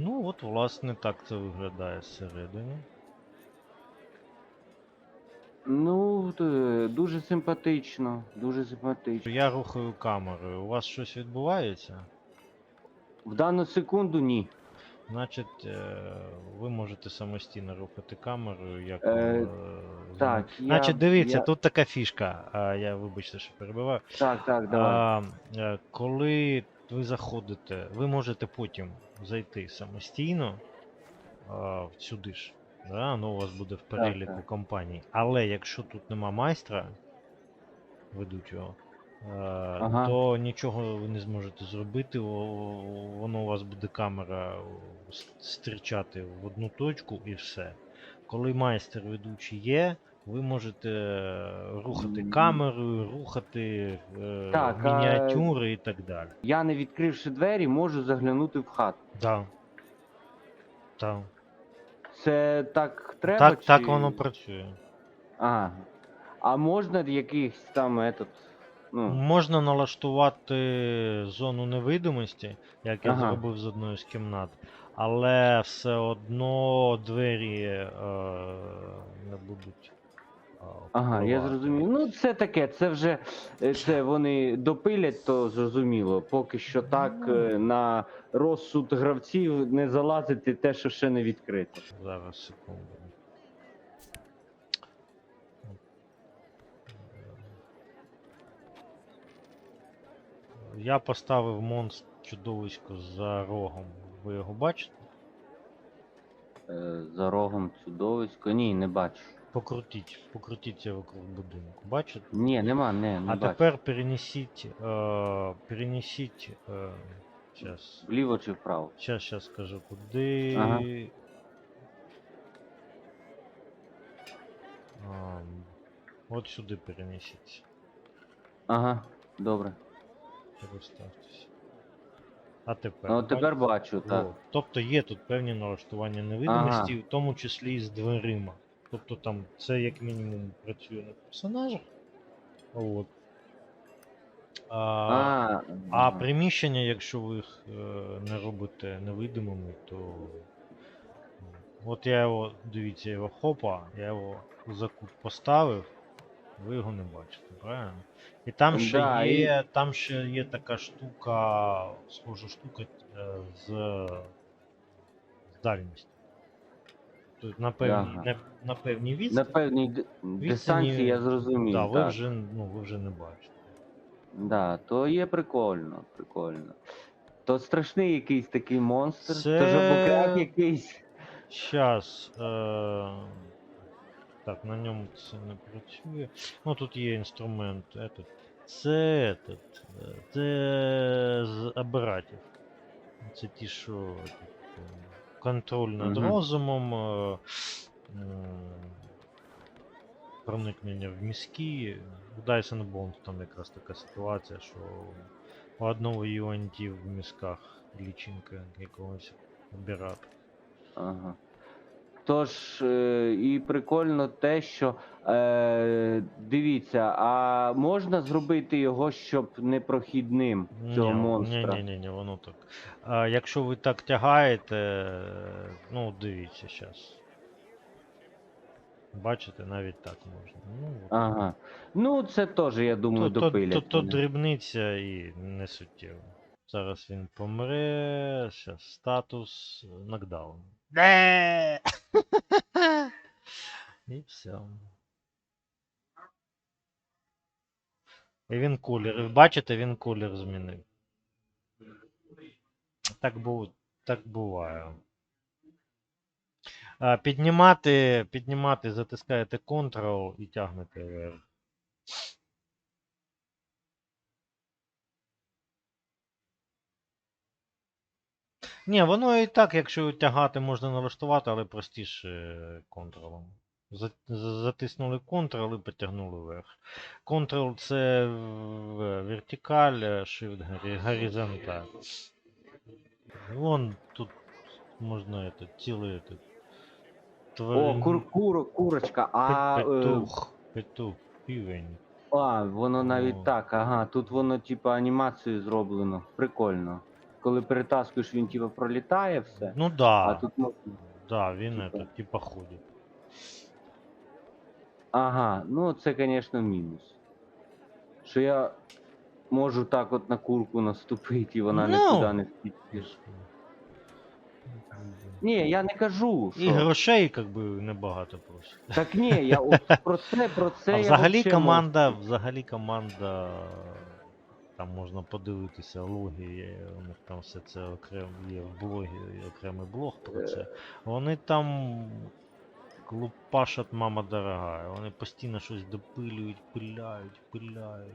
Ну, от, власне, так це виглядає зсередини. Ну, дуже симпатично, дуже симпатично. Я рухаю камерою. У вас щось відбувається? В дану секунду ні. Значить, е, ви можете самостійно рухати камерою, як. Е, е, Так, я, Значить, дивіться, я... тут така фішка. А, я вибачте, що перебиваю. Так, так, давай. А, е, коли ви заходите, ви можете потім зайти самостійно а, в сюди ж. Да? Ну, у вас буде в переліку так. компаній. Але якщо тут нема майстра ведучого, е, Ага. то нічого ви не зможете зробити. Воно у вас буде камера с- стирчати в одну точку і все. Коли майстер ведучий є, ви можете е, рухати Мгм. камерою, рухати е, Так, а- мініатюри і так далі. Я не відкривши двері, можу заглянути в хату. Да. Так, Це так треба? так, чи... так воно працює. А. А можна якийсь там этот, ну, Можна налаштувати зону невидимості, як я Ага. зробив з одної з кімнат, але все одно двері е, не будуть. Ага, я зрозумів. Ну, це таке, це вже е, це вони допилять, то зрозуміло. Поки що так е, на розсуд гравців не залазити те, що ще не відкрито. Зараз секунду. Я поставив монстр чудовисько за рогом. Ви його бачите? Е, За рогом чудовисько. Ні, не бачу. Покрутіть, покрутіться вокруг будинку. Бачите? Ні, нема, не, не а бачу. тепер перенесіть. Е, перенесіть. Е, сейчас. Вліво чи вправо? Сейчас, сейчас скажу, куди. Ага. А, от сюди перенесіть. Ага, добре. Переставтеся. А тепер. Ну, тепер бачу, так. Тобто є тут певні налаштування невидимості, в тому числі і з дверима. Тобто там це як мінімум працює на персонажах. От. А, А, а приміщення, якщо ви їх е, не робите невидимими, то. От я його, дивіться, його хопа, я його за кут поставив, ви його не бачите, правильно? І там ще Да, і- є, там ще є така штука, схожа штука е, з, з дальністю. Тобто на певній, Ага на, на певній на відстані, певній д- дистанції я зрозумів. да, ви, так. вже, ну, ви вже не бачите. Да, то є прикольно, прикольно. То страшний якийсь такий монстр, Це- то жабокряк якийсь. Щас. Е... Так, на ньому це не працює. Ну тут є інструмент. Этот. Це этот. е, Це з апаратів. Це ті, що этот, е, контроль над Мгм. розумом. е, м, Проникнення в мізки. У Dyson Bones там якраз така ситуація, що у одного UNT в мізках лічинка якогось оператора. Ага. Тож, е, і прикольно те, що е, дивіться, а можна зробити його, щоб непрохідним цього монстра? Ні, ні, ні, ні, воно так. А, якщо ви так тягаєте, ну дивіться зараз. Бачите, навіть так можна. Ну, от. Ага. Ну, це теж, я думаю, то, то, допилять. то, то вони. дрібниця і не суттєво. Зараз він помре. Зараз статус нокдаун. Не! І все. І він колір. Ви Бачите, він колір змінив. Так, бу... так буває. Піднімати, піднімати, затискаєте Ctrl і тягнете вверх. Ні, воно і так, якщо тягати, можна налаштувати, але простіше. За- за- Затиснули Ctrl і потягнули вверх. Ctrl це вертикаль, Shift горі- горизонталь. Вон тут можна это, цілий этот, О, кур, кур, курочка, а, е, петух, петух, півень. а воно навіть О. так, ага, тут воно типа анімацію зроблено. Прикольно. коли перетаскуєш, він типу пролітає все. Ну да, А тут можна. да, він типа- это, типа ходить. Ага, ну це, звісно, мінус. Що я можу так от на курку наступити, і вона Ну. нікуди не втіче. Ні, я не кажу, що. І грошей, как би, небагато просить. Так ні, я от про це, про це А взагалі вообще команда, взагалі команда, там можна подивитися логи, є, у них там все це окремо є в блогі, окремий блог про це. Вони там клупашать мама дорога. Вони постійно щось допилюють, пиляють, пиляють,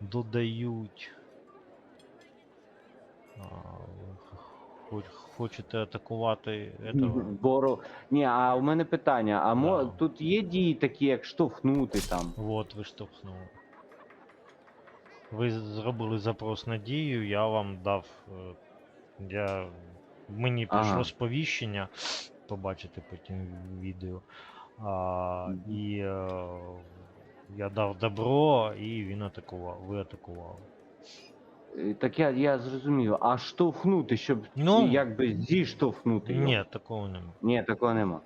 додають. А, хоч, хочете атакувати этого? Боро. Ні, а у мене питання: а мо... Да. тут є дії такі, як штовхнути там. Вот, ви штовхнули. Ви зробили запрос на дію, я вам дав. е, Я... Мені прийшло Ага. сповіщення, побачите потім відео. А, і е, я дав добро, і він атакував. Ви атакували. Е, Так я, я зрозумів. А штовхнути, щоб Ну, якби зіштовхнути. його? Ні, такого нема. Ні, такого нема.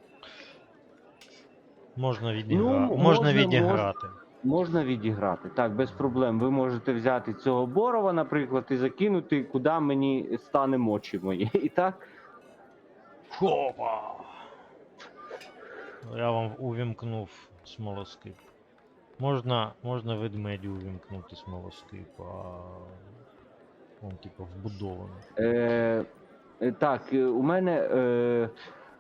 Можна, відігра... Ну, можна можна, відіграти. Можна відіграти, так, без проблем. Ви можете взяти цього Борова, наприклад, і закинути, куди мені стане мочі мої. І так. Хопа! Я вам увімкнув смолоскип. Можна, можна ведмеді увімкнути смолоскип, а он типу вбудований. Е, е, так, е, у мене. Е,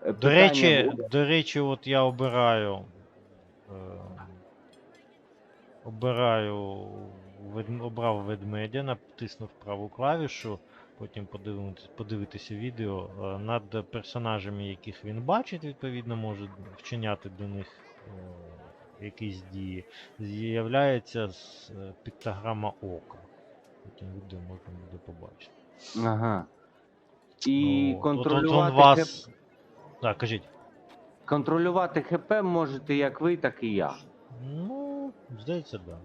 е, До питання речі, буде. до речі, от я обираю. Е, обираю вед- обрав ведмедя, натиснув праву клавішу, потім подивитися, подивитися відео. Над персонажами, яких він бачить, відповідно, може вчиняти до них якісь дії. З'являється піктограма ока. Потім відео можна буде побачити. Ага. І от контролювати, он вас. Так, кажіть. Контролювати ХП можете як ви, так і я. Ну, здається, так. Да.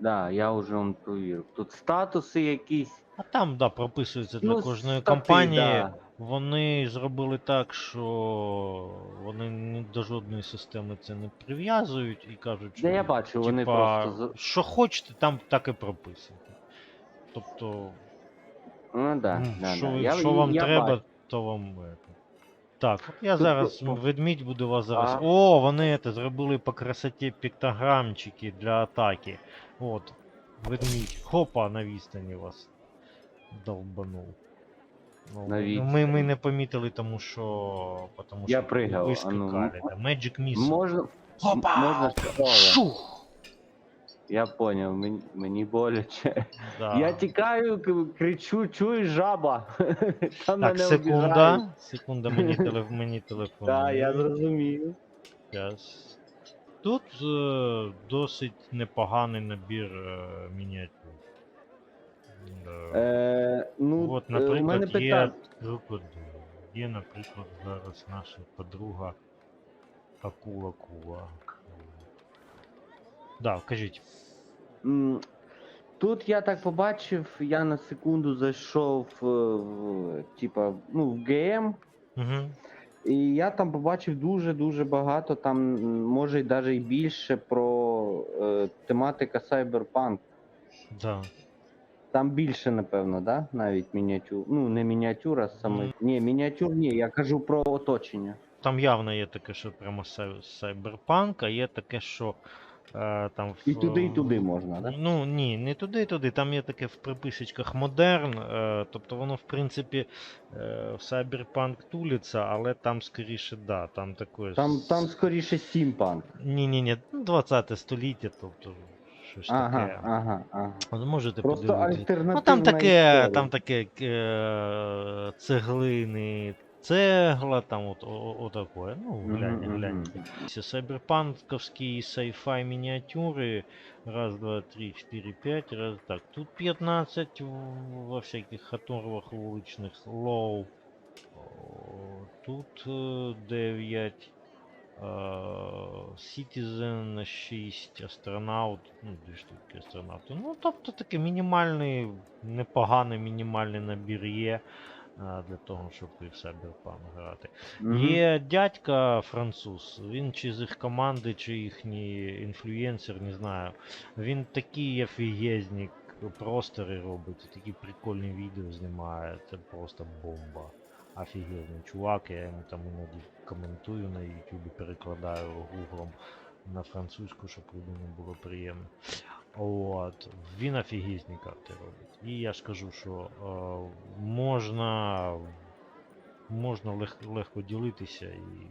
Да, я вже вам провірив. Тут статуси якісь. А там, да, прописується для Ну, кожної стати, компанії. да. Вони зробили так, що вони до жодної системи це не прив'язують і кажуть, що Да, я бачу, вони просто. що хочете, там так і прописуйте. Тобто, Ну, да, м, да, що, да. Я, що вам я треба, бачу. то вам. Так, от я Тут зараз ведмідь буду вас зараз. А. О, вони це зробили по красоті піктограмчики для атаки. От, ведмідь. Хопа, на відстані вас долбанув. Ну, ну, ми, ми не помітили, тому що. Тому Я що пригав, ви а ну, Magic Miss. Можна. Хопа! Можна Шух! Я поняв, мені, мені боляче. Да. Я тікаю, к- кричу, чуєш жаба. Там Так, мене секунда. обіжають. Секунда, мені, теле, мені телефон. Так, я зрозумів. Щас. Тут е, досить непоганий набір е, мініатюр. Е, Е, ну, От, е, у мене наприклад, є питання. Є, наприклад, зараз наша подруга Акула Кула. Да, кажіть. М, Тут я так побачив, я на секунду зайшов е, в, типа, ну, в ГМ, Угу. і я там побачив дуже-дуже багато, там, м, може, й навіть і більше про е, тематика Cyberpunk. Да. Там більше, напевно, да? Навіть мініатюр. Ну, не мініатюра, саме. Мгм. Ні, мініатюр ні, я кажу про оточення. Там явно є таке, що прямо сай- сайберпанк, а є таке, що е, там в, І туди, і туди можна, да? Ну ні, не туди, і туди. Там є таке в приписочках модерн. Е, тобто воно, в принципі, е, в Cyberpunk тулиться, але там скоріше, да, там таке. Там, там скоріше стімпанк. Ні, ні, ні, 20 століття, тобто щось Ага, таке. ага, ага. Можете Просто подивитися. Ну там таке, історія. там таке е, цеглини, цегла, там от, о, о, такое. Ну, Мгм, глянь, мгм. глянь. Все сайберпанковские sci-fi миниатюры. Раз, два, три, четыре, пять. Раз, так. Тут 15 в- во всяких оторвах вуличных. Лоу. О, Тут 9. е, Citizen 6, астронавт, ну, дві штуки астронавти. Ну, тобто такий мінімальний, непоганий мінімальний набір є. Для того, щоб і в Cyberpunk грати. Мгм. Є дядька француз, він чи з їх команди, чи їхній інфлюєнсер, не знаю. Він такий офігезник, простори робить, такі прикольні відео знімає. Це просто бомба. Офігезний чувак, я йому там іноді коментую на YouTube, перекладаю гуглом на французьку, щоб людині було приємно. От. Він офігезні карти робить. І я ж кажу, що е, можна можна лег, легко ділитися і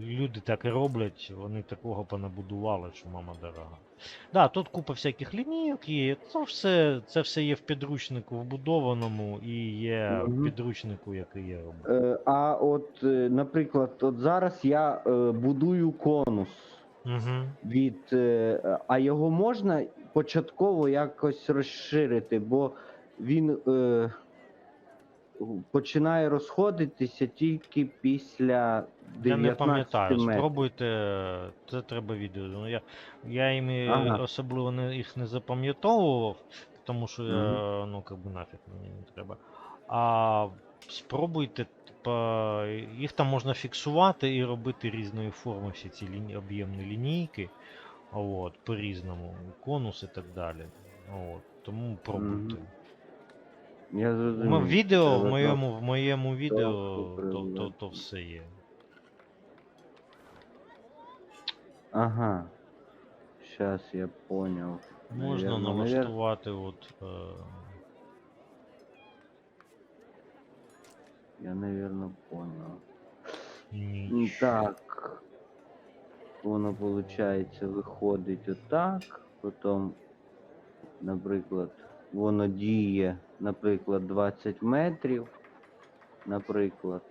люди так і роблять, вони такого понабудували, що мама дорога. Да, тут купа всяких лінійок є. Це все, це все є в підручнику вбудованому і є в підручнику, який я роблю. Е, А от, е, наприклад, от зараз я е, будую конус Угу. від. е, А його можна початково якось розширити, бо він е, починає розходитися тільки після 19 Я не пам'ятаю, метрів. спробуйте, це треба відео. Ну, я, я їм Ага. особливо не, їх не запам'ятовував, тому що я, ну, как би нафіг мені не треба. А спробуйте, типа, їх там можна фіксувати і робити різної форми всі ці ліні, об'ємні лінійки. От, по-різному, конус і так далі. От, тому пробуйте. Я зрозумів. відео, в моєму, в моєму відео, то, то, то все є. Ага. Сейчас я понял. Можна Наверно, налаштувати от. Е, Я, наверное, понял. М. Так. Воно, виходить, виходить отак. Потім, наприклад, воно діє, наприклад, 20 метрів. Наприклад.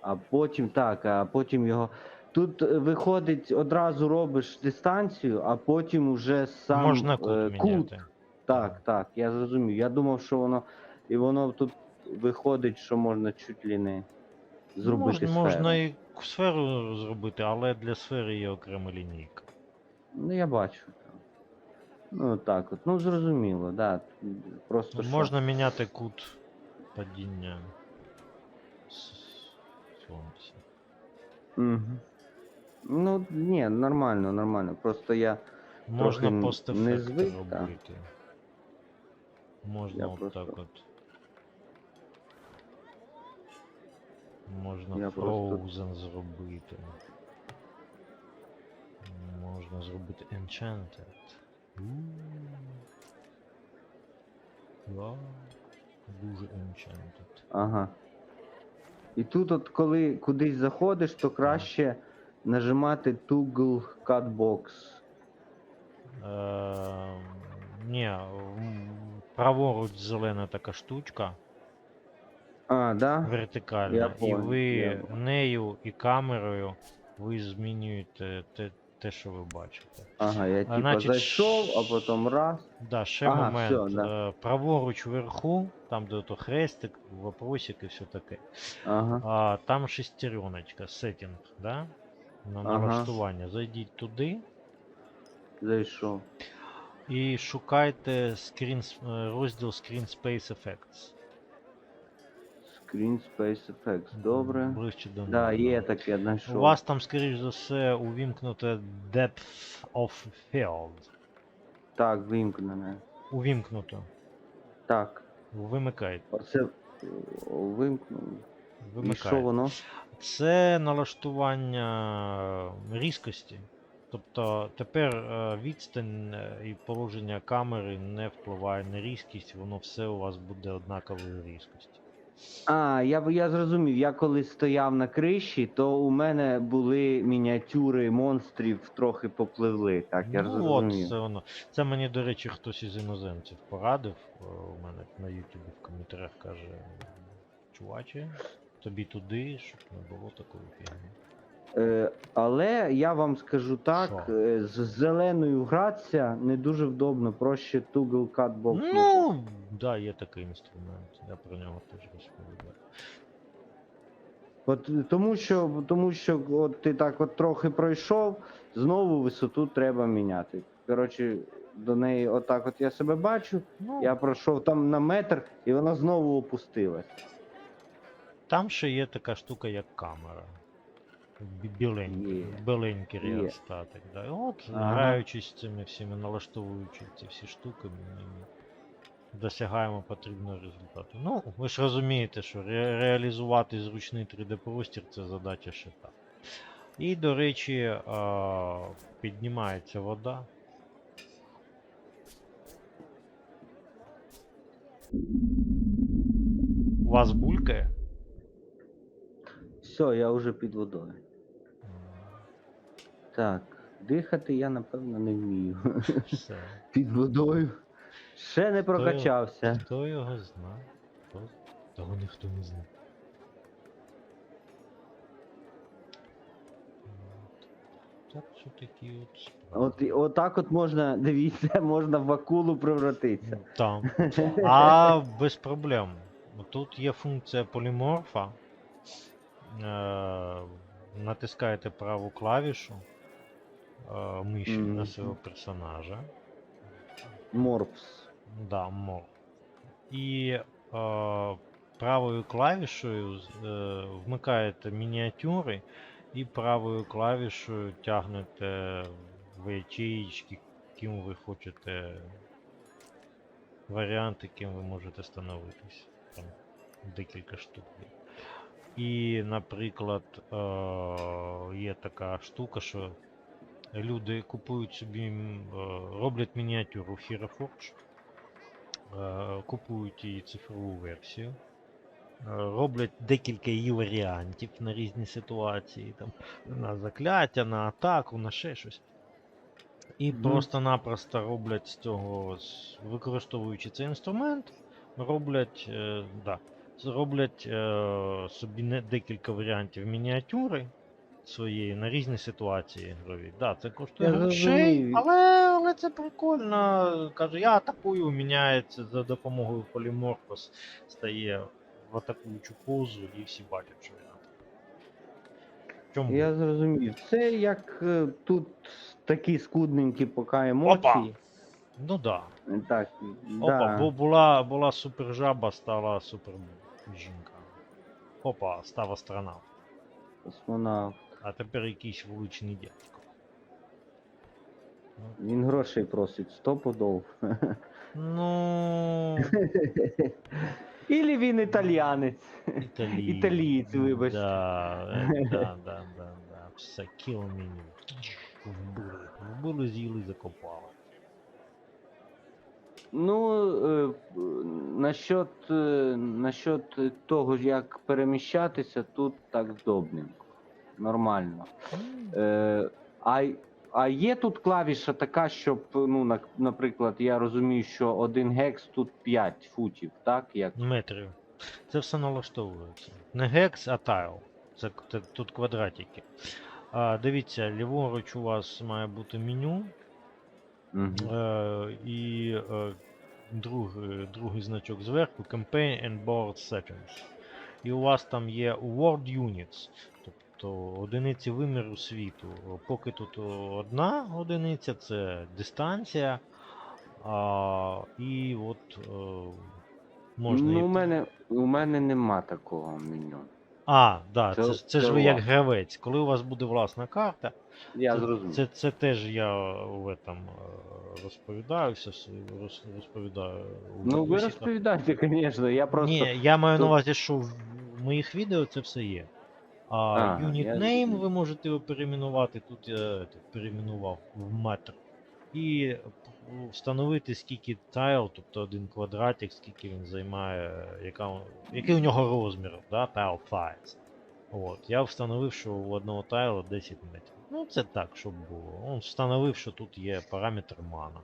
А потім так, а потім його. Тут е, виходить, одразу робиш дистанцію, а потім уже сам Можна кут е, міняти. Так, так, я зрозумів. Я думав, що воно. І воно тут виходить, що можна чуть ли не зробити можна, сферу. можна і сферу зробити, але для сфери є окрема лінійка. Ну, я бачу. Ну, так от. Ну, зрозуміло, да. Просто що. Можна міняти кут падіння сонця. Угу. Ну, ні, нормально, нормально. Просто я. Можна Трохи постефект не звик, робити. Можна Я от просто- так от. Можна Я просто- зробити. Можна зробити Enchanted. Да. Дуже Enchanted. Ага. І тут, от коли кудись заходиш, то краще нажимати Toggle Cutbox. Ем, Ні, праворуч зелена така штучка. А, да? вертикально, Я і понял, ви я- нею і камерою ви змінюєте те, те що ви бачите. Ага, я типа значить, зайшов, а потім раз. Да, ще Ага, момент. всё, да. е, Праворуч вверху, там де то хрестик, вопросик і все таке. Ага. А там шестереночка, сеттинг, да? На Ага. налаштування. Зайдіть туди Зайшов. і шукайте с- е, розділ Screen Space Effects. Screen Space Effects, добре. Ближче до Да, є таке, У вас там, скоріш за все, увімкнуте Depth of Field. Так, вимкнене. Увімкнуто. Так. Вимикайте. Оце вимкнув. І що Вимикайте. воно? Це налаштування різкості. Тобто тепер е, відстань е, і положення камери не впливає на різкість, воно все у вас буде однакової різкості. А, я, я зрозумів, я коли стояв на криші, то у мене були мініатюри монстрів трохи попливли. Так, я ну, зрозумів. от це воно. Це мені, до речі, хтось із іноземців порадив. Е, У мене на Ютубі в коментарях каже, чуваче, тобі туди, щоб не було такої фігні. Е, але я вам скажу так, Що? е, з зеленою гратися не дуже вдобно, проще Toggle Cutbox. Ну, да, є такий інструмент. Я про нього теж розповідаю. От тому що, тому що от ти так от трохи пройшов, знову висоту треба міняти. Коротше, до неї отак от я себе бачу, Ну, я пройшов там на метр, і вона знову опустилась. Там ще є така штука, як камера. Бі- Біленький, біленький реостатик. Да. І от, Ага. граючись з цими всіми, налаштовуючи ці всі штуки, ми досягаємо потрібного результату. Ну, ви ж розумієте, що ре- реалізувати зручний 3D-простір це задача ще та. І, до речі, а, піднімається вода. У вас булькає? Все, я вже під водою. Так, дихати я напевно не вмію. Все. Під водою. Ще не прокачався. Хто його знає? Хто? Того ніхто не знає. Так що такі от. От, отак от можна, дивіться, можна в акулу превратитися. Там. А без проблем. Тут є функція поліморфа. Е, натискаєте праву клавішу е, миші на свого персонажа. Морпс. Да, мор. І е, правою клавішою вмикаєте мініатюри і правою клавішою тягнете в ячеїчки, ким ви хочете варіанти, ким ви можете становитись. Там декілька штук. І, наприклад, е, є така штука, що люди купують собі, е, роблять мініатюру в Hero е, купують її цифрову версію, е, роблять декілька її варіантів на різні ситуації, там, на закляття, на атаку, на ще щось. І Мгм. просто-напросто роблять з цього, використовуючи цей інструмент, роблять, да, роблять е, собі не, декілька варіантів мініатюри своєї на різні ситуації ігрові. Да, це коштує Я грошей, але, але це прикольно. Кажу, я атакую, міняється за допомогою поліморфос, стає в атакуючу позу і всі бачать, що він атакує. Чому? Я зрозумів. Це як е, тут такі скудненькі поки емоції. Ну да. Так, Опа, да. бу- була, була супер жаба, стала супер жінка. Опа, став астронавт. Космонавт. А тепер якийсь вуличний дядько. Він грошей просить, сто подов. Ну, Ілі він італіянець. італієць. Італієць, вибач. Да, да, да, да, да. Все, кіл мені. Вбили. Вбили, з'їли, закопали. Ну, е, насчет, е, насчет того, як переміщатися, тут так здобненько. Нормально. Е, а, а є тут клавіша така, щоб, ну, наприклад, я розумію, що один гекс тут 5 футів, так? Як? Метрів. Це все налаштовується. Не гекс, а тайл. Це, це тут квадратики. А, дивіться, ліворуч у вас має бути меню. Мгм. Е, і е, другий, другий значок зверху Campaign and Board Settings. І у вас там є World Units, тобто одиниці виміру світу. Поки тут одна одиниця це дистанція. А, і от е, можна. ну, і- у, мене, у мене нема такого меню. А, да, це, Це- це ж ви як гравець. Коли у вас буде власна карта, Я це, зрозумів. Це, це теж я в этом е, розповідаю, все розповідаю. Ну, ви розповідайте, звісно, я просто. Ні, я маю на увазі, що в моїх відео це все є. А А, unit я name ви можете його перейменувати. Тут я перейменував в метр. І встановити, скільки тайл, тобто один квадратик, скільки він займає, яка, який у нього розмір, да, tile size. От, я встановив, що у одного тайла 10 метрів. Ну, це так, щоб було. Он встановив, що тут є параметр мана.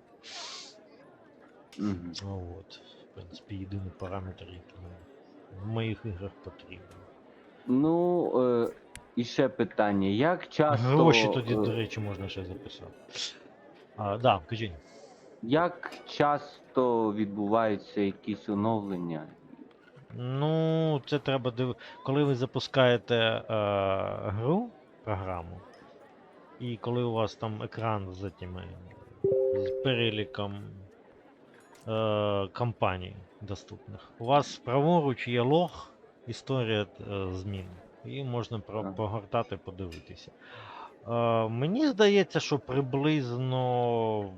Мгм. Ну, От, в принципі, єдиний параметр, який в моїх іграх потрібен. Ну, е, і ще питання. Як часто. Гроші тоді, е, до речі, можна ще записати. А, да, кажіть. Як часто відбуваються якісь оновлення? Ну, це треба див... Коли ви запускаєте е, гру, програму, і коли у вас там екран з з переліком е, компаній доступних, у вас праворуч є лог, історія е, змін, і можна про- погортати, подивитися. Е, мені здається, що приблизно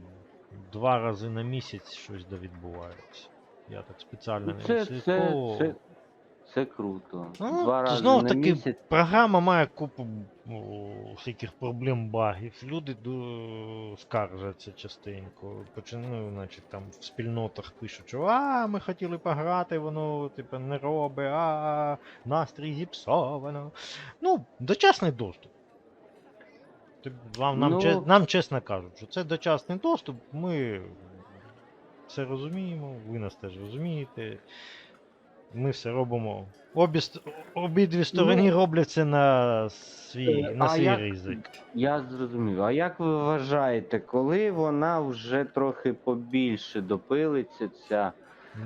два рази на місяць щось да відбувається. Я так спеціально Ну, не Це, це, це, це круто. Ну, Два рази знов на таки, місяць. програма має купу о, всяких проблем, багів. Люди ду- скаржаться частенько. Почину, значить, там в спільнотах пишуть, що а, ми хотіли пограти, воно типу, не робить, а настрій зіпсовано. Ну, дочасний доступ. Вам, нам, Ну- че- нам чесно кажуть, що це дочасний доступ, ми все розуміємо, ви нас теж розумієте. Ми все робимо. Обі, обидві сторони роблять це на свій, Е, на свій як- ризик. Я зрозумів. А як ви вважаєте, коли вона вже трохи побільше допилиться ця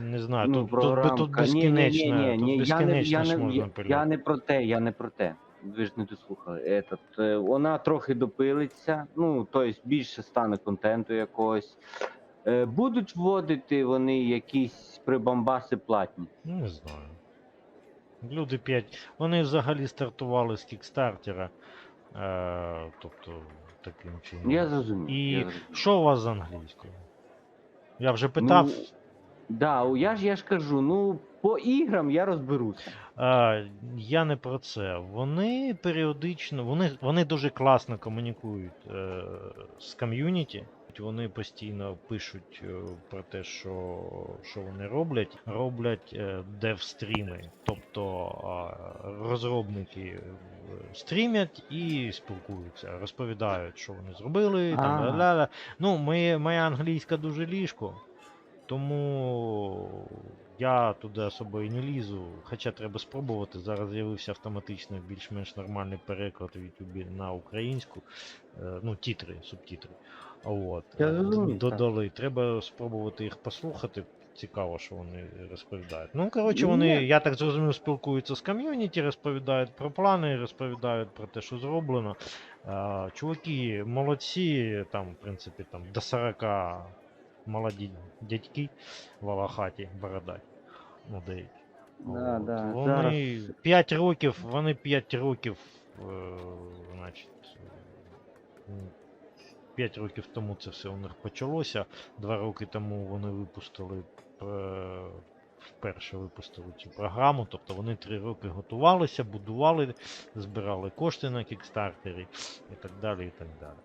Не знаю, ну, тут, тут, програмка? тут Ні, ні, ні, ні, тут ні, я не, я, не, можна я, я не про те, я не про те. Ви ж не дослухали. Етот, е, вона трохи допилиться, ну, тобто більше стане контенту якогось. Е, Будуть вводити вони якісь прибамбаси платні. Ну, Не знаю. Люди 5. Вони взагалі стартували з кікстартера. Е, тобто таким чином. Я зрозумів. І я зрозумів. що у вас з англійською? Я вже питав. Ну, Да, я ж я ж кажу, ну по іграм я розберуся. А, я не про це. Вони періодично, вони, вони дуже класно комунікують е, з ком'юніті. Вони постійно пишуть е, про те, що, що вони роблять. Роблять е, дев-стріми. Тобто е, розробники стрімять і спілкуються, розповідають, що вони зробили. Там, А. ля-ля-ля. Ну, моє, моя англійська дуже ліжко. Тому я туди особо і не лізу, хоча треба спробувати. Зараз з'явився автоматично більш-менш нормальний переклад в Ютубі на українську. Е, Ну, тітри, субтітри. От. Е. Додали. Треба спробувати їх послухати. Цікаво, що вони розповідають. Ну, коротше, Ні. вони, я так зрозумів, спілкуються з ком'юніті, розповідають про плани, розповідають про те, що зроблено. Чуваки, молодці, там, в принципі, там до 40 молоді дядьки волохаті, бородаті. Ну, деякі. Да, От. да, Вони зараз- 5 років, вони 5 років, е, значить, 5 років тому це все у них почалося. Два роки тому вони випустили е, вперше випустили цю програму. Тобто вони 3 роки готувалися, будували, збирали кошти на кікстартері і так далі. і так далі.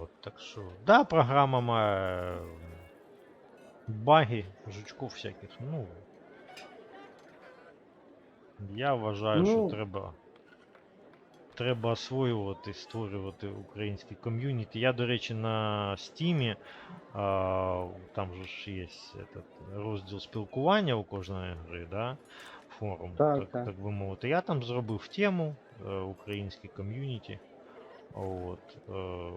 От, так що, да, програма має баги, жучков всяких. Ну, я вважаю, Ну. що треба. Треба освоювати, створювати українські ком'юніті. Я, до речі, на Стімі, а, там же ж є этот розділ спілкування у кожної гри, да? форум, Так, так, так. так би мовити. Я там зробив тему е, українські ком'юніті. От, е,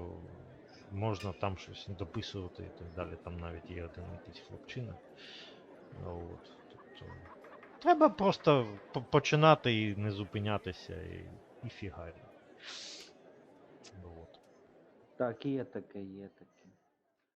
можна там щось дописувати і так далі. Там навіть є один якийсь хлопчина. От, тобто, треба просто починати і не зупинятися і, і фігарі. От. Так, є таке, є таке.